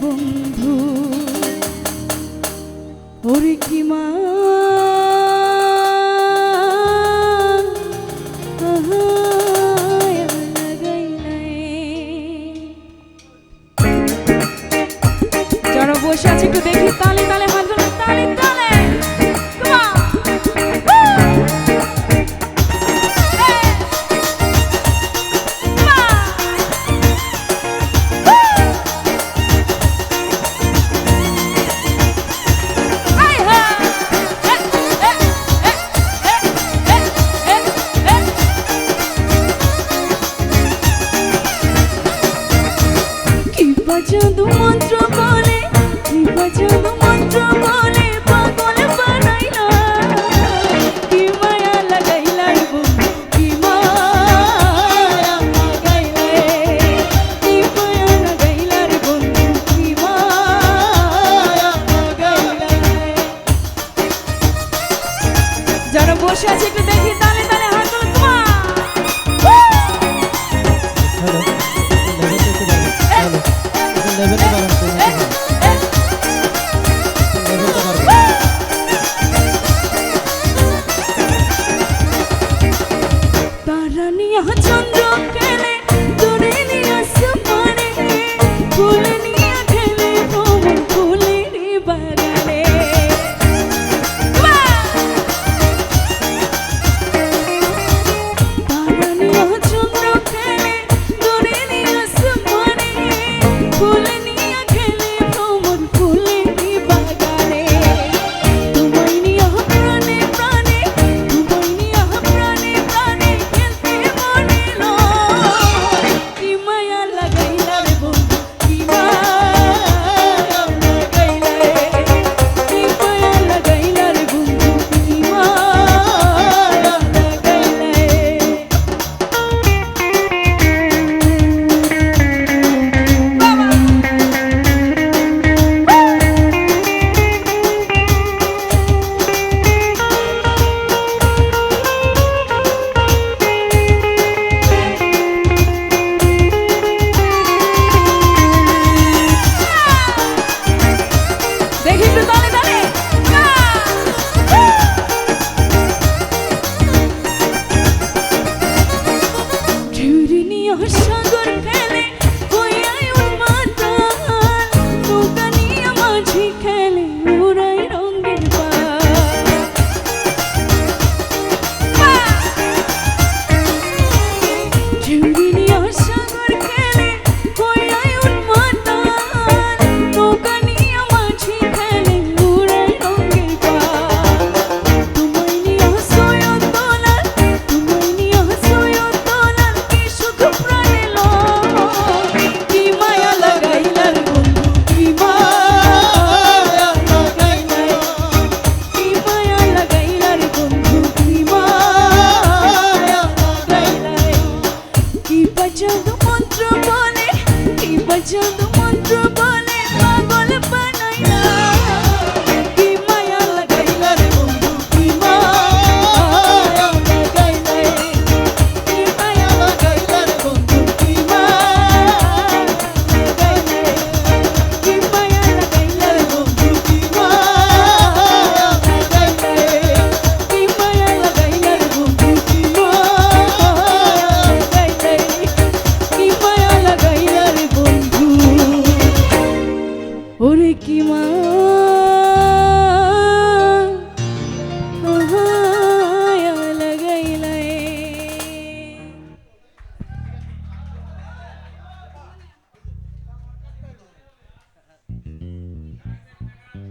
বন্ধু ওরে কি মা? বসে আছে একটু দেখি তাহলে জাদু মন্ত্র বলে জাদু মন্ত্র বলে।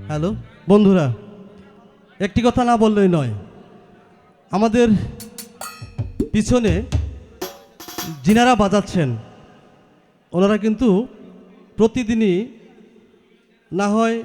হ্যালো? বন্ধুরা, একটি কথা না বললেই নয়। আমাদের পিছনে যিনারা বাজাচ্ছেন, ওনারা কিন্তু প্রতিদিনই না হয়